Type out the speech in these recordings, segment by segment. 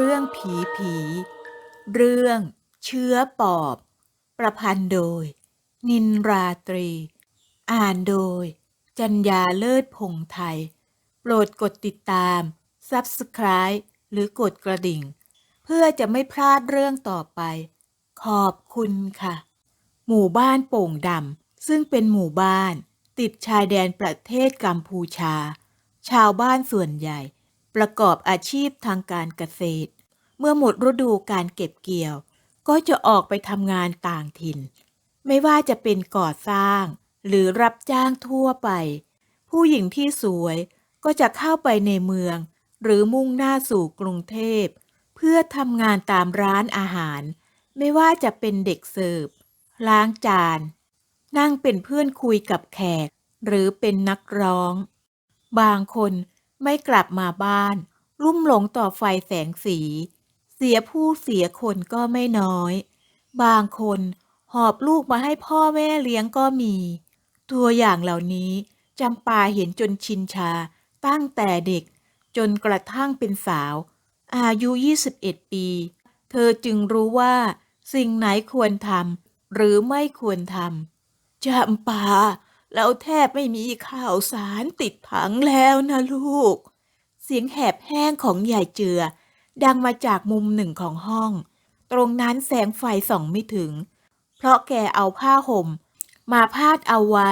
เรื่องผีผี เรื่องเชื้อปอบ ประพันธ์โดย นินราตรี อ่านโดย จัญญาเลิศพงไทย โปรดกดติดตาม Subscribe หรือกดกระดิ่ง เพื่อจะไม่พลาดเรื่องต่อไป ขอบคุณค่ะ หมู่บ้านโป่งดำซึ่งเป็นหมู่บ้าน ติดชายแดนประเทศกัมพูชา ชาวบ้านส่วนใหญ่ ประกอบอาชีพทางการเกษตร เมื่อหมดฤดูการเก็บเกี่ยว ก็จะออกไปทำงานต่างถิ่น ไม่ว่าจะเป็นก่อสร้าง หรือรับจ้างทั่วไป ผู้หญิงที่สวยก็จะเข้าไปในเมือง หรือมุ่งหน้าสู่กรุงเทพ เพื่อทำงานตามร้านอาหาร ไม่ว่าจะเป็นเด็กเสิร์ฟล้างจาน นั่งเป็นเพื่อนคุยกับแขก หรือเป็นนักร้อง บางคน ไม่กลับมาบ้านรุ่มหลงต่อไฟแสงสี เสียผู้เสียคนก็ไม่น้อย บางคนหอบลูกมาให้พ่อแม่เลี้ยงก็มี ตัวอย่างเหล่านี้จำปาเห็นจนชินชาตั้งแต่เด็ก จนกระทั่งเป็นสาว อายุ 21 ปี เธอจึงรู้ว่า สิ่งไหนควรทำหรือไม่ควรทำจำปา เราแทบไม่มีข่าวสารติดถังแล้วนะลูก เสียงแหบแห้งของยายเจือ ดังมาจากมุมหนึ่งของห้อง ตรงนั้นแสงไฟส่องไม่ถึง เพราะแกเอาผ้าห่ม มาพาดเอาไว้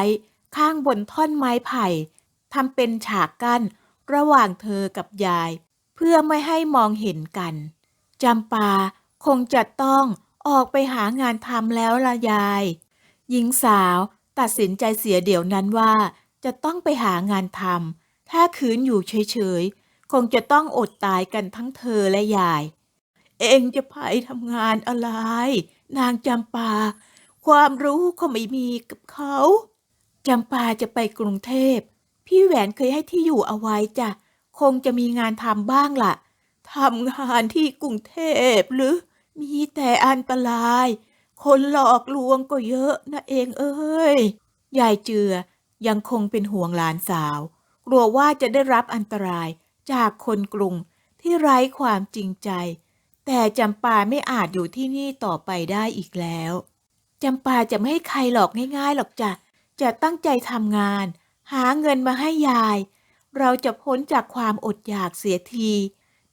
ข้างบนท่อนไม้ไผ่ทำเป็นฉากกั้นระหว่างเธอกับยาย เพื่อไม่ให้มองเห็นกันจำปาคงจะต้องออกไปหางานทำแล้วละยาย หญิงสาว ตัดสินใจเสียเดี๋ยวนั้นว่า จะต้องไปหางานทำถ้าคืนอยู่เฉยๆ คงจะต้องอดตายกันทั้งเธอและยาย เองจะไปทำงานอะไร นางจำปา ความรู้ก็ไม่มีกับเขาจำปาจะไปกรุงเทพ พี่แหวนเคยให้ที่อยู่เอาไว้จ้ะ คงจะมีงานทำบ้างล่ะทำงานที่กรุงเทพหรือ มีแต่อันตราย คนหลอกลวงก็เยอะนะเองเอ้ย ยายเจือยังคงเป็นห่วงหลานสาว กลัวว่าจะได้รับอันตรายจากคนกรุงที่ไร้ความจริงใจ แต่จำปาไม่อาจอยู่ที่นี่ต่อไปได้อีกแล้วจำปาจะไม่ให้ใครหลอกง่ายๆหรอกจ้ะ จะตั้งใจทำงาน หาเงินมาให้ยาย เราจะพ้นจากความอดอยากเสียที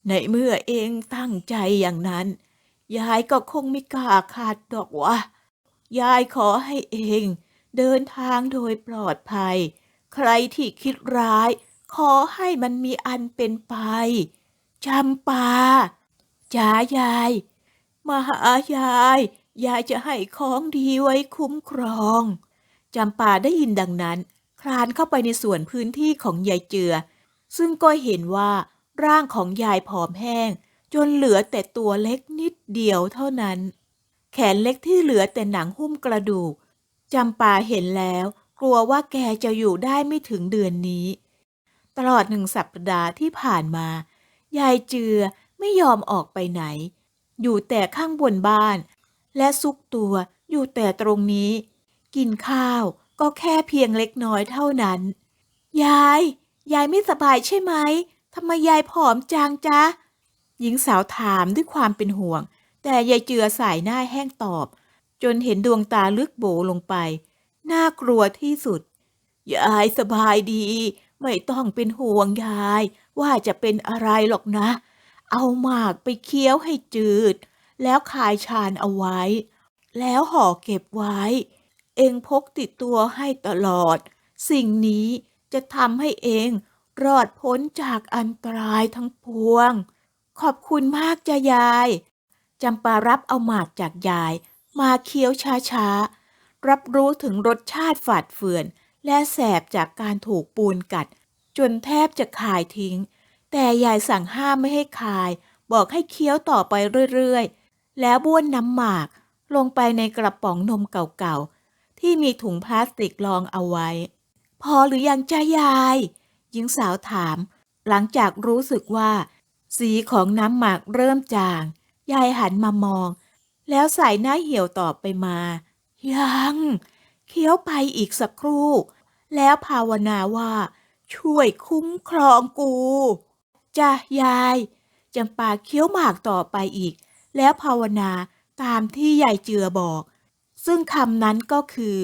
ในเมื่อเองตั้งใจอย่างนั้น ยายก็คงไม่กล้าขาดดอกวะยายขอให้เอง เดินทางโดยปลอดภัย ใครที่คิดร้าย ขอให้มันมีอันเป็นไปจำปาจ๋ายายมาหายาย ยายจะให้ของดีไว้คุ้มครองจำปาได้ยินดังนั้น คลานเข้าไปในส่วนพื้นที่ของยายเจือ ซึ่งก็เห็นว่าร่างของยายผอมแห้ง จนเหลือแต่ตัวเล็กนิดเดียวเท่านั้น แขนเล็กที่เหลือแต่หนังหุ้มกระดูกจำปาเห็นแล้ว กลัวว่าแกจะอยู่ได้ไม่ถึงเดือนนี้ ตลอดหนึ่งสัปดาห์ที่ผ่านมา ยายเจือไม่ยอมออกไปไหน อยู่แต่ข้างบนบ้าน และซุกตัวอยู่แต่ตรงนี้ กินข้าวก็แค่เพียงเล็กน้อยเท่านั้น ยาย ยายไม่สบายใช่ไหมทำไมยายผอมจังจ๊ะ หญิงสาวถามด้วยความเป็นห่วง แต่ยายเจือสายหน้าแห้งตอบ จนเห็นดวงตาลึกโบลงไป น่ากลัวที่สุด ยายสบายดี ไม่ต้องเป็นห่วงยาย ว่าจะเป็นอะไรหรอกนะ เอาหมากไปเคี้ยวให้จืด แล้วคายชานเอาไว้ แล้วห่อเก็บไว้ เองพกติดตัวให้ตลอด สิ่งนี้จะทำให้เองรอดพ้นจากอันตรายทั้งปวง ขอบคุณมากจ้ะยาย จำปารับเอาหมากจากยาย มาเคี้ยวช้าๆ รับรู้ถึงรสชาติฝาดเฟือน และแสบจากการถูกปูนกัด จนแทบจะคายทิ้ง แต่ยายสั่งห้ามไม่ให้คาย บอกให้เคี้ยวต่อไปเรื่อยๆ แล้วบ้วนน้ำหมากลงไปในกระป๋องนมเก่าๆ ที่มีถุงพลาสติกรองเอาไว้ พอหรือยังจ้ายาย หญิงสาวถาม หลังจากรู้สึกว่า สีของน้ำหมากเริ่มจาง ยายหันมามอง แล้วใส่หน้าเหี่ยวตอบไปมา ยังเคี้ยวไปอีกสักครู่ แล้วภาวนาว่า ช่วยคุ้มครองกูจ้ะยายจำปาเคี้ยวหมากต่อไปอีก แล้วภาวนาตามที่ยายเจือบอก ซึ่งคำนั้นก็คือ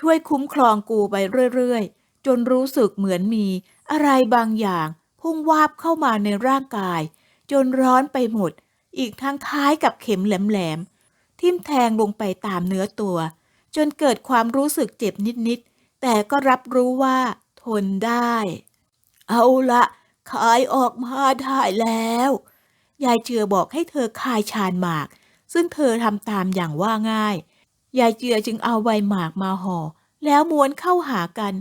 ช่วยคุ้มครองกูไปเรื่อยๆ จนรู้สึกเหมือนมีอะไรบางอย่าง พุ่งวาบเข้ามาในร่างกาย จนร้อนไปหมด อีกทั้งท้ายกับเข็มแหลมๆ ทิ่มแทงลงไปตามเนื้อตัว จนเกิดความรู้สึกเจ็บนิดๆ แต่ก็รับรู้ว่า ทนได้ เอาละขายออกมาได้แล้ว ยายเจือบอกให้เธอคายชานหมาก ซึ่งเธอทำตามอย่างว่าง่าย ยายเจือจึงเอาใบหมากมาห่อ แล้วม้วนเข้าหากัน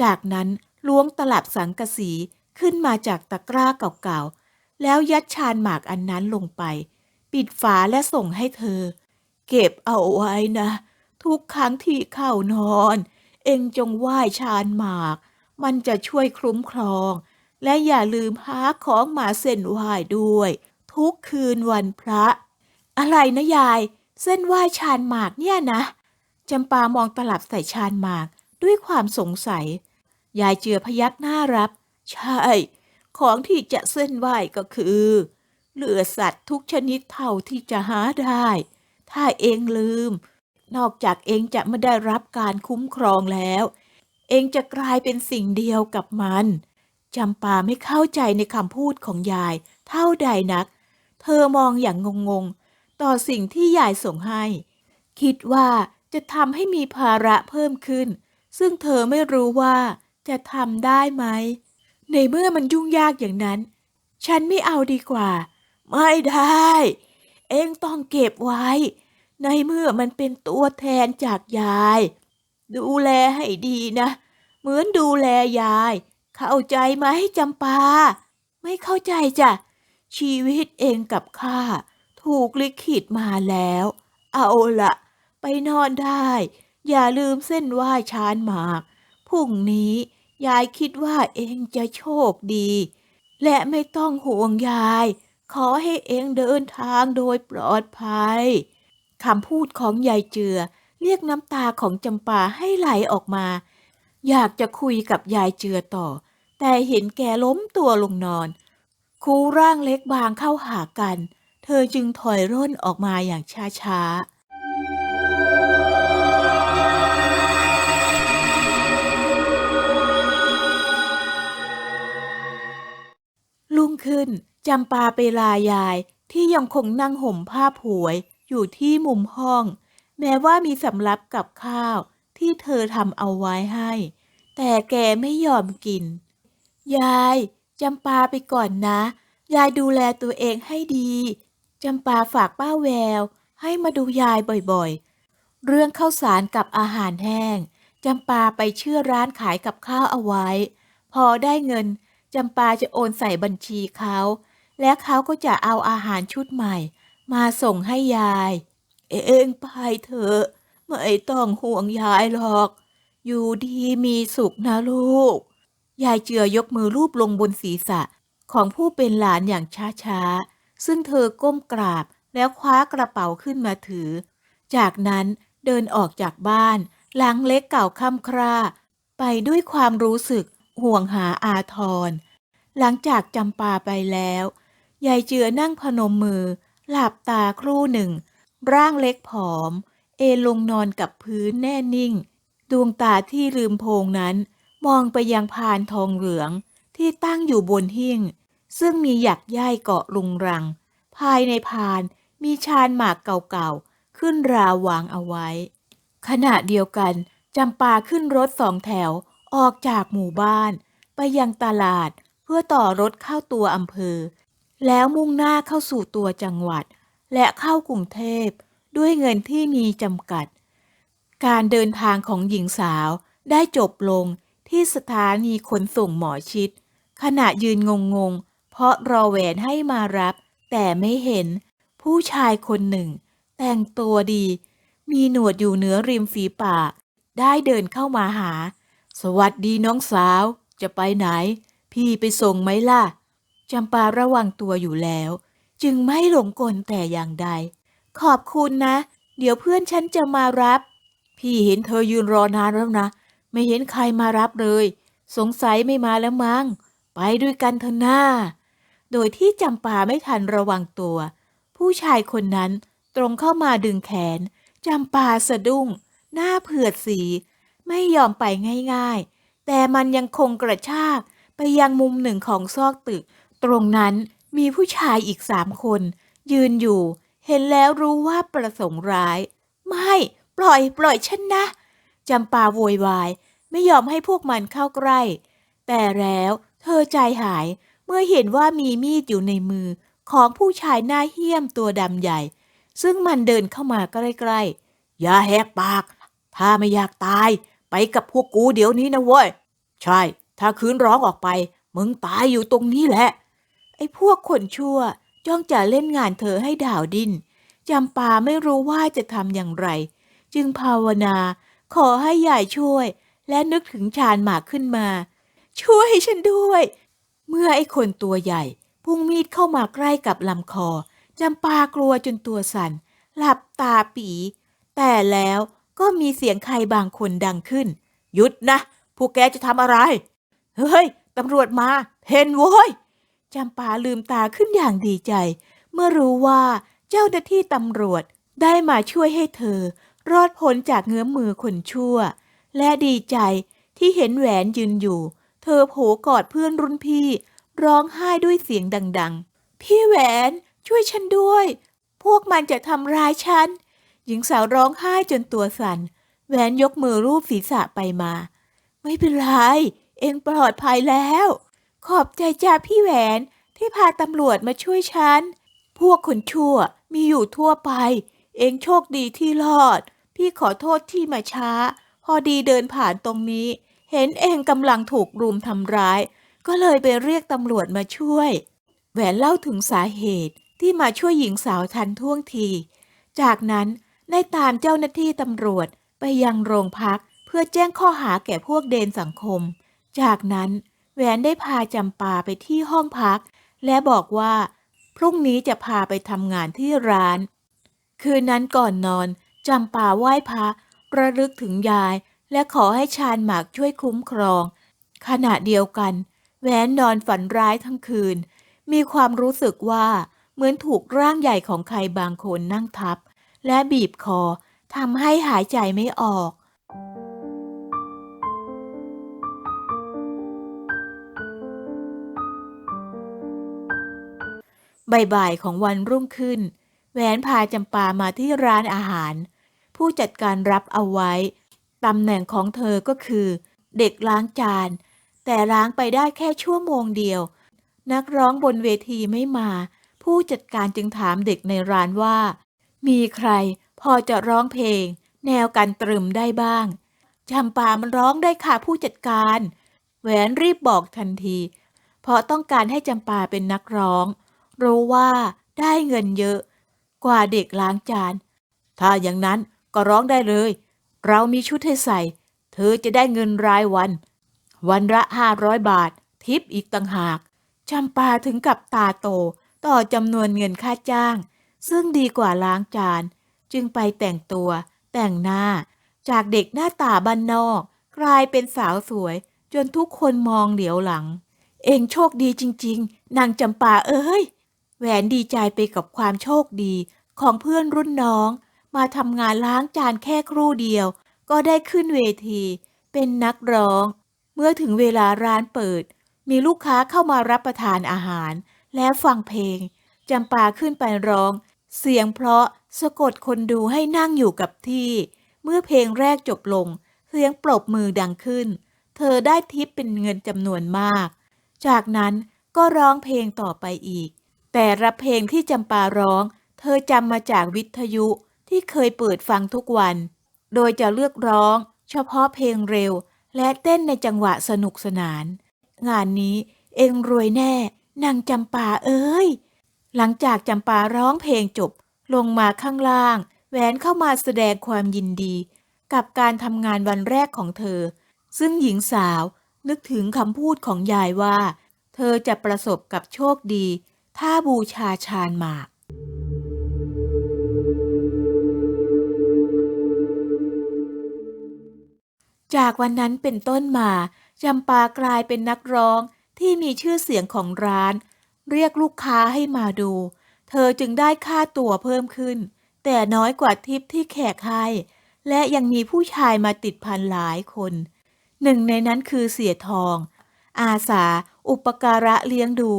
จากนั้นล้วงตลับสังกะสี ขึ้นมาจากตะกร้าเก่าๆ แล้วยัดชานหมากอันนั้นลงไป ปิดฝาและส่งให้เธอ เก็บเอาไว้นะ ทุกครั้งที่เข้านอน เองจงไหว้ชานหมาก มันจะช่วยคุ้มครอง และอย่าลืมหาของมาเส้นไหว้ด้วย ทุกคืนวันพระ อะไรนะยาย เส้นไหว้ชานหมากเนี่ยนะจำปามองตลับใส่ชานหมากด้วยความสงสัย ยายเจือพยักหน้ารับ ใช่ ของที่จะเส้นไหว้ก็คือเหลือสัตว์ทุกชนิดเท่าที่จะหาได้ ถ้าเองลืม นอกจากเองจะไม่ได้รับการคุ้มครองแล้ว เองจะกลายเป็นสิ่งเดียวกับมันจำปาไม่เข้าใจในคำพูดของยายเท่าใดนัก เธอมองอย่างงงๆ ต่อสิ่งที่ยายส่งให้ คิดว่าจะทำให้มีภาระเพิ่มขึ้น ซึ่งเธอไม่รู้ว่าจะทำได้ไหม ในเมื่อมันยุ่งยากอย่างนั้น ฉันไม่เอาดีกว่า ไม่ได้ เองต้องเก็บไว้ ในเมื่อมันเป็นตัวแทนจากยาย ดูแลให้ดีนะ เหมือนดูแลยาย เข้าใจไหมจำปา ไม่เข้าใจจ้ะ ชีวิตเองกับข้า ถูกลิขิตมาแล้ว เอาละไปนอนได้ อย่าลืมเส้นไหว้ชานหมากพรุ่งนี้ ยายคิดว่าเองจะโชคดี และไม่ต้องห่วงยาย ขอให้เองเดินทางโดยปลอดภัยคำพูดของยายเจือ เรียกน้ำตาของจำปาให้ไหลออกมา อยากจะคุยกับยายเจือต่อ แต่เห็นแกล้มตัวลงนอน คูร่างเล็กบางเข้าหากัน เธอจึงถอยร่นออกมาอย่างช้าๆ งขึ้นจำปาไปลายายที่ยังคงนั่งห่มผ้าผวย อยู่ที่มุมห้อง แม้ว่ามีสำรับกับข้าวที่เธอทำเอาไว้ให้ แต่แกไม่ยอมกิน ยายจำปาไปก่อนนะ ยายดูแลตัวเองให้ดีจำปาฝากป้าแวว ให้มาดูยายบ่อยๆ เรื่องข้าวสารกับอาหารแห้งจำปาไปเชื่อร้านขายกับข้าวเอาไว้ พอได้เงิน จำปาจะโอนใส่บัญชีเขา และเขาก็จะเอาอาหารชุดใหม่ มาส่งให้ยาย เองไปเถอะไม่ต้องห่วงยายหรอก อยู่ดีมีสุขนะลูก ยายเจือยกมือรูปลงบนศีรษะของผู้เป็นหลานอย่างช้าๆ ซึ่งเธอก้มกราบแล้วคว้ากระเป๋าขึ้นมาถือ จากนั้นเดินออกจากบ้าน หลังเล็กเก่าค่ำคร่า ไปด้วยความรู้สึก ห่วงหาอาทร หลังจากจำปาไปแล้ว ยายเจือนั่งพนมมือ หลับตาครู่หนึ่ง ร่างเล็กผอม เอลงนอนกับพื้นแน่นิ่ง ดวงตาที่ลืมโพงนั้น มองไปยังพานทองเหลืองที่ตั้งอยู่บนหิ้ง ซึ่งมีหยักย่ายเกาะลุงรัง ภายในพานมีชานหมากเก่าๆ ขึ้นราววางเอาไว้ ขณะเดียวกันจำปาขึ้นรถสองแถว ออกจากหมู่บ้าน ไปยังตลาดเพื่อต่อรถเข้าตัวอำเภอ แล้วมุ่งหน้าเข้าสู่ตัวจังหวัด และเข้ากรุงเทพด้วยเงินที่มีจำกัด การเดินทางของหญิงสาวได้จบลงที่สถานีขนส่งหมอชิด ขณะยืนงงๆ เพราะรอแหวนให้มารับ แต่ไม่เห็นผู้ชายคนหนึ่ง แต่งตัวดี มีหนวดอยู่เหนือริมฝีปาก ได้เดินเข้ามาหา สวัสดีน้องสาว จะไปไหน พี่ไปส่งไหมล่ะจำปาระวังตัวอยู่แล้ว จึงไม่หลงกลแต่อย่างใด ขอบคุณนะ เดี๋ยวเพื่อนฉันจะมารับ พี่เห็นเธอยืนรอนานแล้วนะ ไม่เห็นใครมารับเลย สงสัยไม่มาแล้วมั้ง ไปด้วยกันเถอะหน้า โดยที่จำปาไม่ทันระวังตัว ผู้ชายคนนั้นตรงเข้ามาดึงแขนจำปาสะดุ้ง หน้าเผือดสี ไม่ยอมไปง่ายๆ แต่มันยังคงกระชากไปยังมุมหนึ่งของซอกตึก ตรงนั้นมีผู้ชายอีกสามคน ยืนอยู่ เห็นแล้วรู้ว่าประสงค์ร้าย ไม่ ปล่อยปล่อยฉันนะจำปาโวยวาย ไม่ยอมให้พวกมันเข้าใกล้ แต่แล้วเธอใจหายเมื่อเห็นว่ามีมีดอยู่ในมือของผู้ชายหน้าเหี้ยมตัวดำใหญ่ ซึ่งมันเดินเข้ามาใกล้ๆ อย่าแหกปาก ถ้าไม่อยากตาย ไปกับพวกกูเดี๋ยวนี้นะเว้ย ใช่ ถ้าคืนร้องออกไป มึงตายอยู่ตรงนี้แหละ ไอ้พวกคนชั่ว จ้องจะเล่นงานเธอให้ด่าวดินจำปาไม่รู้ว่าจะทำอย่างไร จึงภาวนา ขอให้ยายช่วย และนึกถึงชาญหมากขึ้นมา ช่วยฉันด้วย เมื่อไอ้คนตัวใหญ่ พุ่งมีดเข้ามาใกล้กับลำคอจำปากลัวจนตัวสั่นหลับตาปี แต่แล้ว ก็มีเสียงใครบางคนดังขึ้น หยุดนะ พวกแกจะทำอะไร เฮ้ย ตำรวจมา เพนโว้ยจำปาลืมตาขึ้นอย่างดีใจ เมื่อรู้ว่าเจ้าหน้าที่ตำรวจได้มาช่วยให้เธอ รอดพ้นจากเงื้อมมือคนชั่ว และดีใจที่เห็นแหวนยืนอยู่ เธอโผกอดเพื่อนรุ่นพี่ ร้องไห้ด้วยเสียงดัง ๆ พี่แหวนช่วยฉันด้วย พวกมันจะทำร้ายฉัน หญิงสาวร้องไห้จนตัวสั่นแหวนยกมือรูปศีรษะไปมา ไม่เป็นไร เองปลอดภัยแล้ว ขอบใจจ้าพี่แหวนที่พาตำรวจมาช่วยฉัน พวกคนชั่วมีอยู่ทั่วไป เองโชคดีที่รอด พี่ขอโทษที่มาช้า พอดีเดินผ่านตรงนี้ เห็นเองกำลังถูกรุมทำร้าย ก็เลยไปเรียกตำรวจมาช่วย แหวนเล่าถึงสาเหตุที่มาช่วยหญิงสาวทันท่วงที จากนั้น ได้ตามเจ้าหน้าที่ตำรวจไปยังโรงพักเพื่อแจ้งข้อหาแก่พวกเดนสังคม จากนั้นแหวนได้พาจำปาไปที่ห้องพัก และบอกว่า พรุ่งนี้จะพาไปทำงานที่ร้าน คืนนั้นก่อนนอนจำปาไหว้พระระลึกถึงยาย และขอให้ชาญหมากช่วยคุ้มครอง ขณะเดียวกันแหวนนอนฝันร้ายทั้งคืน มีความรู้สึกว่าเหมือนถูกร่างใหญ่ของใครบางคนนั่งทับ และบีบคอทำให้หายใจไม่ออก บ่ายๆของวันรุ่งขึ้น แหวนพาจำปามาที่ร้านอาหาร ผู้จัดการรับเอาไว้ตำแหน่งของเธอก็คือ เด็กล้างจาน แต่ล้างไปได้แค่ชั่วโมงเดียว นักร้องบนเวทีไม่มา ผู้จัดการจึงถามเด็กในร้านว่า มีใครพอจะร้องเพลง แนวกันตรึมได้บ้างจำปามันร้องได้ค่ะผู้จัดการ แหวนรีบบอกทันที เพราะต้องการให้จำปาเป็นนักร้อง รู้ว่าได้เงินเยอะ กว่าเด็กล้างจาน ถ้าอย่างนั้นก็ร้องได้เลย เรามีชุดให้ใส่ เธอจะได้เงินรายวัน วันละห้าร้อยบาท ทิปอีกต่างหากจำปาถึงกับตาโตต่อจำนวนเงินค่าจ้าง ซึ่งดีกว่าล้างจาน จึงไปแต่งตัว แต่งหน้า จากเด็กหน้าตาบ้านนอก กลายเป็นสาวสวย จนทุกคนมองเหลียวหลัง เองโชคดีจริง ๆ นางจำปาเอ้ย แหวนดีใจไปกับความโชคดีของเพื่อนรุ่นน้อง มาทำงานล้างจานแค่ครู่เดียว ก็ได้ขึ้นเวที เป็นนักร้อง เมื่อถึงเวลาร้านเปิด มีลูกค้าเข้ามารับประทานอาหาร และฟังเพลงจำปาขึ้นไปร้อง เสียงเพราะสะกดคนดูให้นั่งอยู่กับที่ เมื่อเพลงแรกจบลง เสียงปรบมือดังขึ้น เธอได้ทิปเป็นเงินจำนวนมาก จากนั้นก็ร้องเพลงต่อไปอีก แต่รับเพลงที่จำปาร้อง เธอจำมาจากวิทยุที่เคยเปิดฟังทุกวัน โดยจะเลือกร้อง เฉพาะเพลงเร็ว และเต้นในจังหวะสนุกสนาน งานนี้เองรวยแน่นางจำปาเอ้ย หลังจากจำปาร้องเพลงจบ ลงมาข้างล่าง แหวนเข้ามาแสดงความยินดี กับการทำงานวันแรกของเธอ ซึ่งหญิงสาวนึกถึงคำพูดของยายว่า เธอจะประสบกับโชคดี ถ้าบูชาชาญหมาก จากวันนั้นเป็นต้นมาจำปากลายเป็นนักร้องที่มีชื่อเสียงของร้าน เรียกลูกค้าให้มาดู เธอจึงได้ค่าตั๋วเพิ่มขึ้น แต่น้อยกว่าทิปที่แขกให้ และยังมีผู้ชายมาติดพันหลายคน หนึ่งในนั้นคือเสียทอง อาสา อุปการะเลี้ยงดู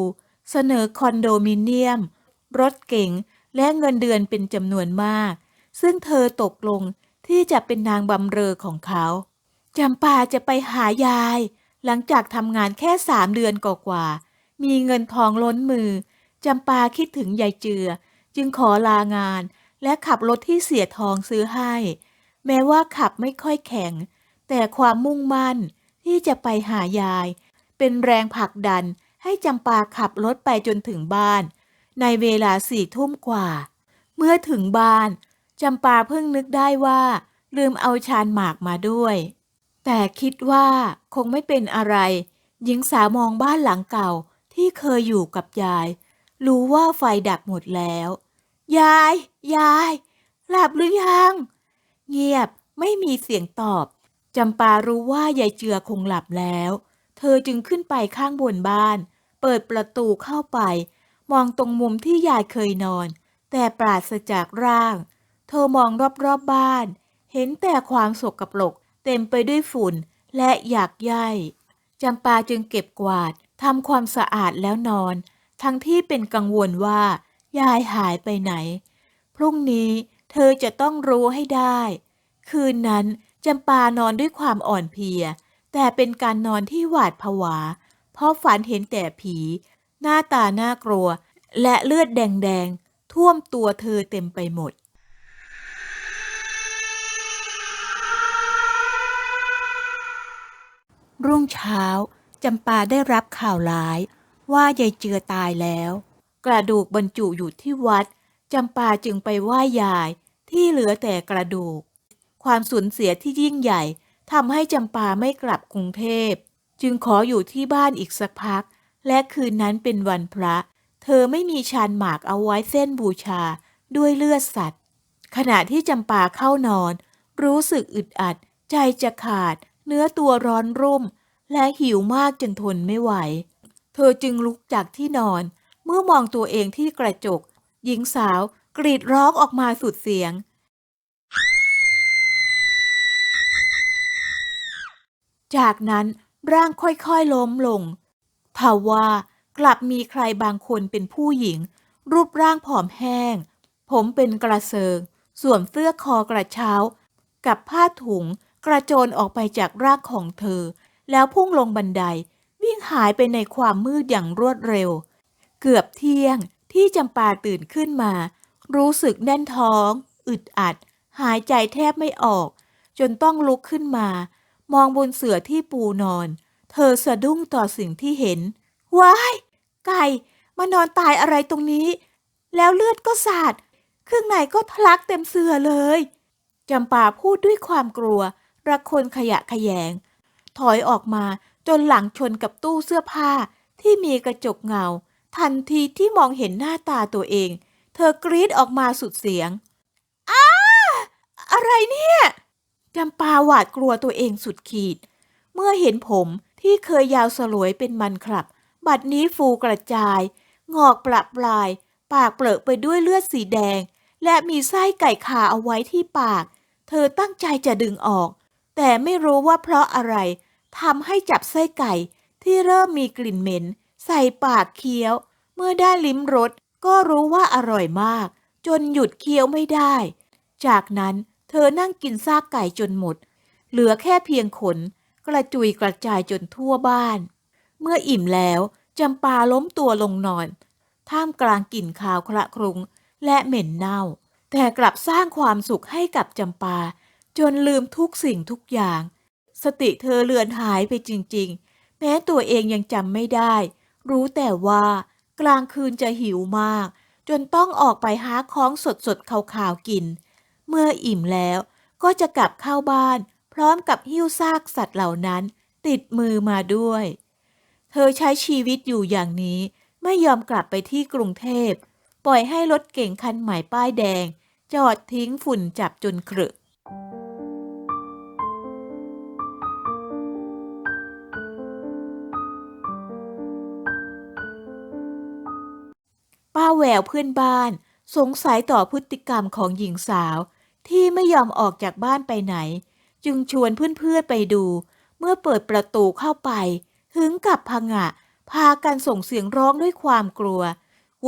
เสนอคอนโดมิเนียม รถเก๋งและเงินเดือนเป็นจำนวนมาก ซึ่งเธอตกลงที่จะเป็นนางบำเรอของเขาจำปาจะไปหายาย หลังจากทำงานแค่สามเดือนกว่าๆ มีเงินทองล้นมือจำปาคิดถึงยายเจือ จึงขอลางาน และขับรถที่เสียทองซื้อให้ แม้ว่าขับไม่ค่อยแข็ง แต่ความมุ่งมั่นที่จะไปหายาย เป็นแรงผลักดันให้จำปาขับรถไปจนถึงบ้าน ในเวลาสี่ทุ่มกว่า เมื่อถึงบ้านจำปาเพิ่งนึกได้ว่า ลืมเอาชานหมากมาด้วย แต่คิดว่าคงไม่เป็นอะไร หญิงสาวมองบ้านหลังเก่า ที่เคยอยู่กับยาย รู้ว่าไฟดับหมดแล้ว ยาย ยาย หลับหรือยัง เงียบไม่มีเสียงตอบจำปารู้ว่ายายเจือคงหลับแล้ว เธอจึงขึ้นไปข้างบนบ้าน เปิดประตูเข้าไป มองตรงมุมที่ยายเคยนอน แต่ปราศจากร่าง เธอมองรอบๆบบ้าน เห็นแต่ความสกปรกเต็มไปด้วยฝุ่นและอยากใยจำปาจึงเก็บกวาด ทำความสะอาดแล้วนอน ทั้งที่เป็นกังวลว่า ยายหายไปไหน พรุ่งนี้เธอจะต้องรู้ให้ได้ คืนนั้นจำปานอนด้วยความอ่อนเพลีย แต่เป็นการนอนที่หวาดผวา เพราะฝันเห็นแต่ผี หน้าตาน่ากลัว และเลือดแดงๆ ท่วมตัวเธอเต็มไปหมดรุ่งเช้า จำปาได้รับข่าวร้าย ว่ายายเจือตายแล้ว กระดูกบรรจุอยู่ที่วัดจำปาจึงไปไหว้ยายที่เหลือแต่กระดูก ความสูญเสียที่ยิ่งใหญ่ทำให้จำปาไม่กลับกรุงเทพ จึงขออยู่ที่บ้านอีกสักพัก และคืนนั้นเป็นวันพระ เธอไม่มีชานหมากเอาไว้เส้นบูชาด้วยเลือดสัตว์ ขณะที่จำปาเข้านอน รู้สึกอึดอัด ใจจะขาด เนื้อตัวร้อนรุ่ม และหิวมากจนทนไม่ไหว เธอจึงลุกจากที่นอน เมื่อมองตัวเองที่กระจก หญิงสาวกรีดร้องออกมาสุดเสียง จากนั้นร่างค่อยๆล้มลงทว่ากลับมีใครบางคนเป็นผู้หญิง รูปร่างผอมแห้ง ผมเป็นกระเซิง สวมเสื้อคอกระเช้า กับผ้าถุงกระโจนออกไปจากร่างของเธอ แล้วพุ่งลงบันได วิ่งหายไปในความมืดอย่างรวดเร็ว เกือบเที่ยงที่จำปาตื่นขึ้นมา รู้สึกแน่นท้อง อึดอัด หายใจแทบไม่ออก จนต้องลุกขึ้นมา มองบนเสื่อที่ปูนอน เธอสะดุ้งต่อสิ่งที่เห็น ว้าย ไก่มานอนตายอะไรตรงนี้ แล้วเลือดก็สาดเครื่องในก็ทะลักเต็มเสื่อเลยจำปาพูดด้วยความกลัวระคนขยะขยง ถอยออกมาจนหลังชนกับตู้เสื้อผ้าที่มีกระจกเงา ทันทีที่มองเห็นหน้าตาตัวเอง เธอกรีดออกมาสุดเสียง อ้า อะไรเนี่ยจำปาหวาดกลัวตัวเองสุดขีด เมื่อเห็นผมที่เคยยาวสลวยเป็นมันครับ บัดนี้ฟูกระจาย งอกปรับปลาย ปากเปลือกไปด้วยเลือดสีแดง และมีไส้ไก่คาเอาไว้ที่ปาก เธอตั้งใจจะดึงออก แต่ไม่รู้ว่าเพราะอะไร ทำให้จับไส้ไก่ที่เริ่มมีกลิ่นเหม็น ใส่ปากเคี้ยว เมื่อได้ลิ้มรสก็รู้ว่าอร่อยมาก จนหยุดเคี้ยวไม่ได้ จากนั้นเธอนั่งกินซากไก่จนหมด เหลือแค่เพียงขน กระจุยกระจายจนทั่วบ้าน เมื่ออิ่มแล้วจำปาล้มตัวลงนอน ท่ามกลางกลิ่นคาวคระครุงและเหม็นเน่า แต่กลับสร้างความสุขให้กับจำปา จนลืมทุกสิ่งทุกอย่าง สติเธอเลือนหายไปจริงๆ แม้ตัวเองยังจำไม่ได้ รู้แต่ว่า กลางคืนจะหิวมาก จนต้องออกไปหาของสดๆขาวๆกิน เมื่ออิ่มแล้วก็จะกลับเข้าบ้าน พร้อมกับหิ้วซากสัตว์เหล่านั้น ติดมือมาด้วย เธอใช้ชีวิตอยู่อย่างนี้ ไม่ยอมกลับไปที่กรุงเทพ ปล่อยให้รถเก่งคันใหม่ป้ายแดง จอดทิ้งฝุ่นจับจนเครอะ ป้าแหววเพื่อนบ้าน สงสัยต่อพฤติกรรมของหญิงสาว ที่ไม่ยอมออกจากบ้านไปไหน จึงชวนเพื่อนๆไปดู เมื่อเปิดประตูเข้าไปถึงกับพังะ พากันส่งเสียงร้องด้วยความกลัว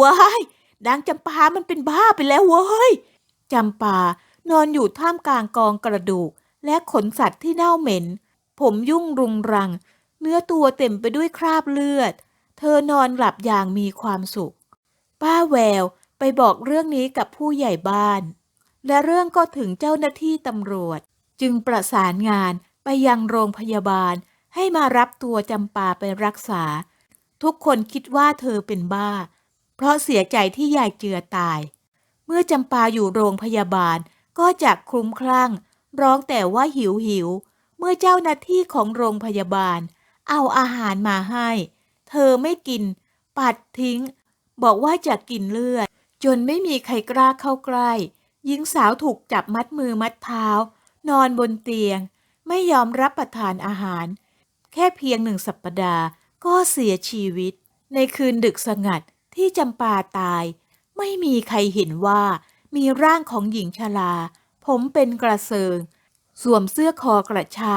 ว้ายนางจำปามันเป็นบ้าไปแล้วเว้ยจำปานอนอยู่ท่ามกลางกองกระดูก และขนสัตว์ที่เน่าเหม็น ผมยุ่งรุงรัง เนื้อตัวเต็มไปด้วยคราบเลือด เธอนอนหลับอย่างมีความสุข ป้าแววไปบอกเรื่องนี้กับผู้ใหญ่บ้าน และเรื่องก็ถึงเจ้าหน้าที่ตำรวจ จึงประสานงานไปยังโรงพยาบาลให้มารับตัวจำปาไปรักษา ทุกคนคิดว่าเธอเป็นบ้า เพราะเสียใจที่ยายเจือตาย เมื่อจำปาอยู่โรงพยาบาลก็จะคลุ้มคลั่ง ร้องแต่ว่าหิวหิว เมื่อเจ้าหน้าที่ของโรงพยาบาล เอาอาหารมาให้ เธอไม่กิน ปัดทิ้ง บอกว่าจะกินเลือด จนไม่มีใครกล้าเข้าใกล้หญิงสาวถูกจับมัดมือมัดเท้า นอนบนเตียง ไม่ยอมรับประทานอาหาร แค่เพียงหนึ่งสัปปดาห์ก็เสียชีวิต ในคืนดึกสงัดที่จำปาตาย ไม่มีใครเห็นว่ามีร่างของหญิงชราผมเป็นกระเซิง สวมเสื้อคอกระเช้า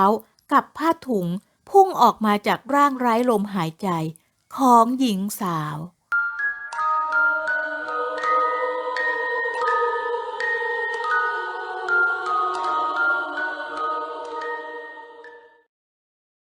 กับผ้าถุง พุ่งออกมาจากร่างไร้ลมหายใจ ของหญิงสาว